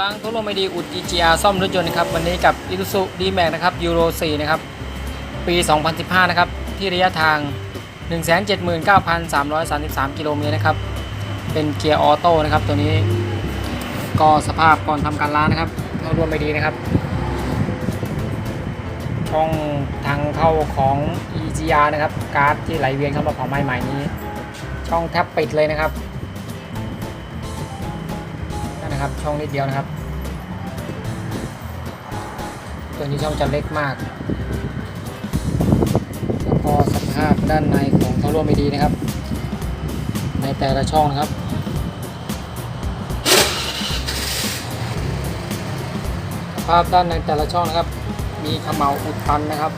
ร้านทุนลงไม่ดีอุด GGR ซ่อมรถยนต์นะครับวันนี้กับ i s u z u d m a x นะครับยูโร4นะครับปี 2015 นะครับ ที่ระยะทาง 179,333 กิโลเมตรนะครับ เป็นเกียร์ออโต้นะครับ ตัวนี้ก็สภาพก่อนทำการล้างนะครับเข้ารวมไม่ดีนะครับ ช่องทางเข้าของ EGR นะครับ การ์ดที่ไหลเวียนเข้ามาเผาไม้ใหม่นี้ ช่องแทบปิดเลยนะครับ นะครับ ช่องนิดเดียวนะครับ ตัวนี้ช่องจะเล็กมากแล้วก็สภาพด้านในของเข้าร่วมไม่ดีนะครับ ในแต่ละช่องนะครับสภาพด้านในแต่ละช่องนะครับ มีเขมเหลาอุดตันนะครับ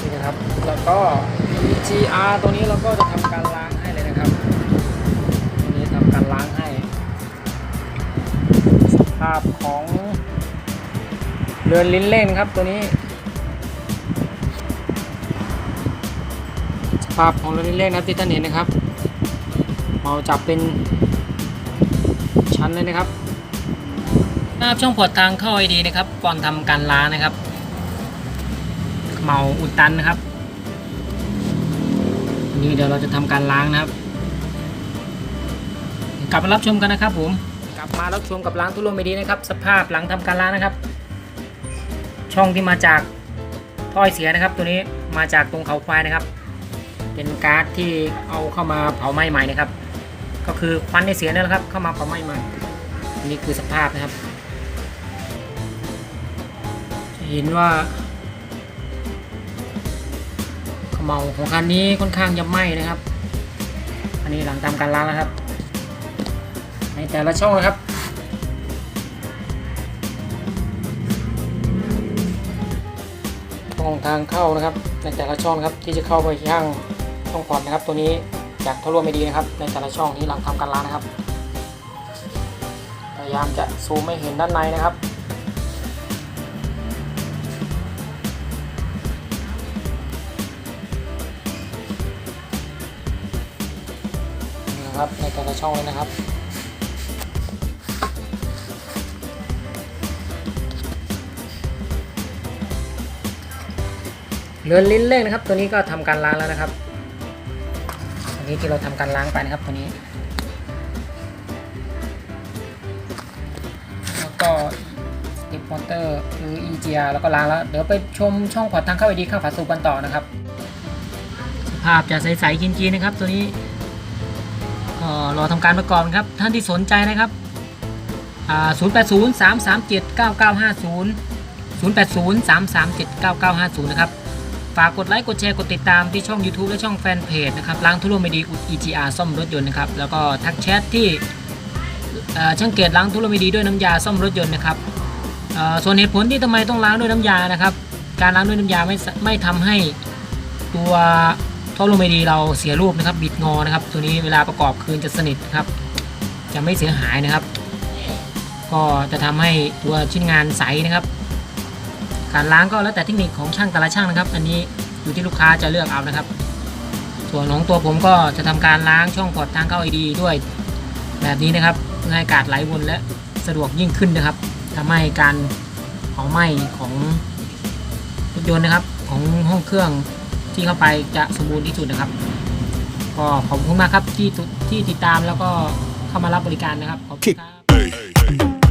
นี่นะครับแล้วก็ EGR ตัวนี้เราก็จะทำการล้างให้เลยนะครับตัวนี้ทำการล้างให้ สภาพของเรือนลิ้นเล่นครับตัวนี้ สภาพของเรือนลิ้นเล่นนะครับที่ท่านเห็นนะครับเมาจับเป็นชั้นเลยนะครับหน้าช่องพอร์ตทางเข้าไอดีนะครับ ก่อนทำการล้างนะครับ เมาอุดตันนะครับ นี้เดี๋ยวเราจะทำการล้างนะครับ กลับมารับชมกันนะครับ ผม กลับมารับชมกับล้างทุลมไม่ดีนะครับ สภาพหลังทำการล้างนะครับ ช่องที่มาจากถ้อยเสียนะครับ ตัวนี้มาจากตรงเขาควายนะครับ เป็นก๊าซที่เอาเข้ามาเผาไหม้ใหม่นะครับ ก็คือควันในเสียนั่นแหละครับ เข้ามาเผาไหม้ใหม่นนี้คือสภาพนะครับเห็นว่า เมาของคันนี้ค่อนข้างจะไหม้นะครับ อันนี้หลังทำการล้างนะครับ ในแต่ละช่องนะครับช่องทางเข้านะครับ ในแต่ละช่องครับที่จะเข้าไปข้างช่องพอร์ตนะครับ ตัวนี้จากท่อรั่วไม่ดีนะครับ ในแต่ละช่องนี้หลังทำการล้างนะครับ พยายามจะซูมไม่เห็นด้านในนะครับ นี่นะครับ ในแต่ละช่องเลยนะครับเรือนลิ้นเร่งนะครับ ตัวนี้ก็ทำการล้างแล้วนะครับอันนี้ที่เราทำการล้างไปนะครับตัวนี้ แล้วก็สติปมอเตอร์หรือ EGR แล้วก็ล้างแล้ว เดี๋ยวไปชมช่องพอร์ตทางเข้าไอดีข้างฝาสูบกันต่อนะครับ สภาพจะใสๆกินๆนะครับ ตัวนี้ ก็รอทำการประกอบครับท่านที่สนใจนะครับอ่า080 337 9950 080 337 9950นะครับ ฝากกดไลค์กดแชร์กดติดตามที่ช่อง YouTube และช่องแฟนเพจนะครับล้างทุลุไม่ดีอุด EGR ซ่อมรถยนต์นะครับ แล้วก็ทักแชทที่ช่างเกตล้างทุลุไม่ดีด้วยน้ำยาซ่อมรถยนต์นะครับส่วนเหตุผลที่ทำไมต้องล้างด้วยน้ำยานะครับ การล้างด้วยน้ำยาไม่ไม่ทำให้ตัว ท่อลมไม่ดีเราเสียรูปนะครับบิดงอนะครับ ตัวนี้เวลาประกอบคืนจะสนิทครับ จะไม่เสียหายนะครับ ก็จะทำให้ตัวชิ้นงานใสนะครับ การล้างก็แล้วแต่เทคนิคของช่างแต่ละช่างนะครับ อันนี้อยู่ที่ลูกค้าจะเลือกเอานะครับ ส่วนของตัวผมก็จะทำการล้างช่องพอร์ตทางเข้าไอดีด้วย แบบนี้นะครับเพื่อให้อากาศไหลวนและสะดวกยิ่งขึ้นนะครับทำให้การเผาไหม้ของรถยนต์นะครับ ของห้องเครื่อง ที่เข้าไปจะสมบูรณ์ที่สุดนะครับ ก็ขอบคุณมากครับที่ที่ติดตามแล้วก็เข้ามารับบริการนะครับขอบคุณครับ